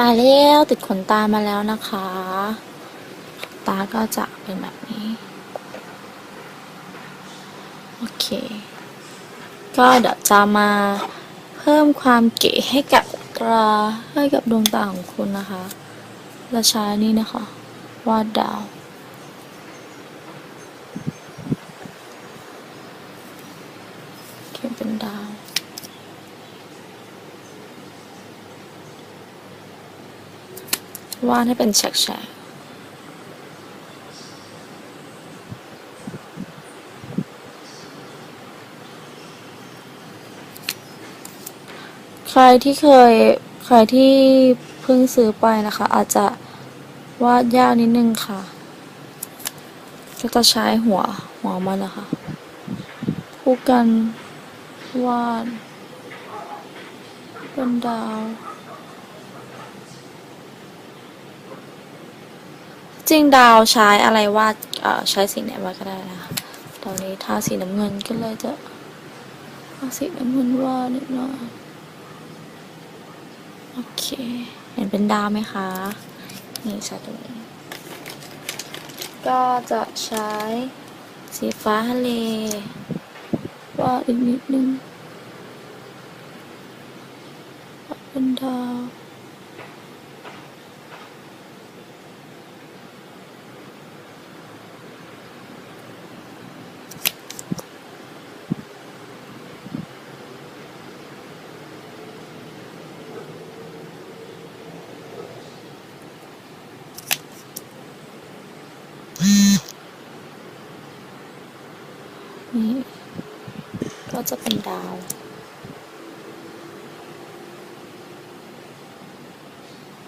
มาแล้วติดขนตามาแล้วนะคะ ตาก็จะเป็นแบบนี้ โอเค ก็เดี๋ยวจะมาเพิ่มความเก๋ให้กับตาให้กับดวงตาของคุณนะคะเราใช้นี่นะคะ วาดดาวเขียนเป็นดาว วาดให้เป็นแฉกๆใครที่เคย ใครที่เพิ่งซื้อไปนะคะ อาจจะวาดยากนิดนึงค่ะ ก็จะใช้หัว หัวมันนะคะคู่กันวาดเป็นดาว จริงดาวใช้อะไรวาดเอ่อใช้สีไหนวาดก็ได้นะคะตอนนี้ทาสีน้ำเงินก็เลยจะทาสีน้ำเงินวาดนิดหน่อยโอเค เห็นเป็นดาวไหมคะนี่ใช้ตรงนี้ก็จะใช้สีฟ้าทะเลวาดอีกนิดนึงเป็นดาว นี่ ก็จะเป็นดาว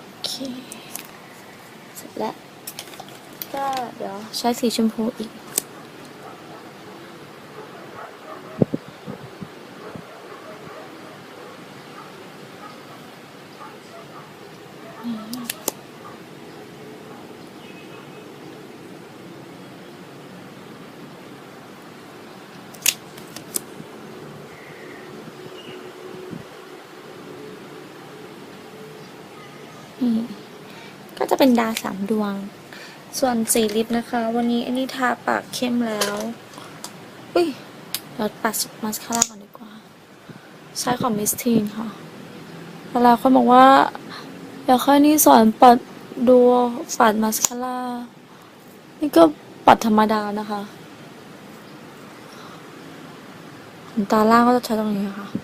โอเค เสร็จแล้ว ก็เดี๋ยวใช้สีชมพูอีกนี่ ก็จะเป็นดาวสามดวง ส่วนสีลิปนะคะ วันนี้อันนี้ทาปากเข้มแล้ว อุ้ยเราปัดมาสคาร่าก่อนดีกว่า ใช้ของมิสทีนค่ะเวลายคนบอกว่าอยากให้นี่สอนปัดดูปัดมาสคาร่า นี่ก็ปัดธรรมดานะคะขนตาล่างก็จะใช้ตรงนี้ค่ะค่ะ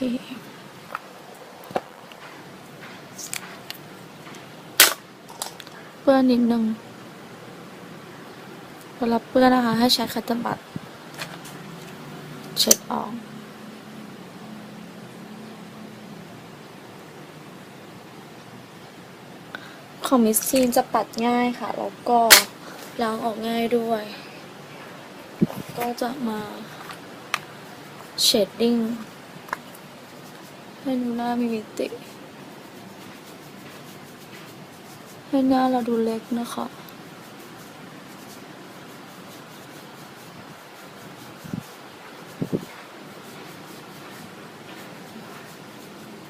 เคเปื้อนนิดนึงเวลาเปื้อนนะคะ ให้ใช้คัตเตอร์บัตเช็ดออกของมิสซีนจะปัดง่ายค่ะ แล้วก็ล้างออกง่ายด้วย ก็จะมาเชดดิ้ง ให้ดูหน้ามีมิติ ให้หน้าเราดูเล็กนะคะ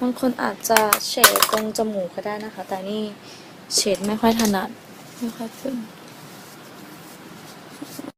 บางคนอาจจะเฉดตรงจมูกก็ได้นะคะ แต่นี่เฉดไม่ค่อยถนัด ไม่ค่อยเป็น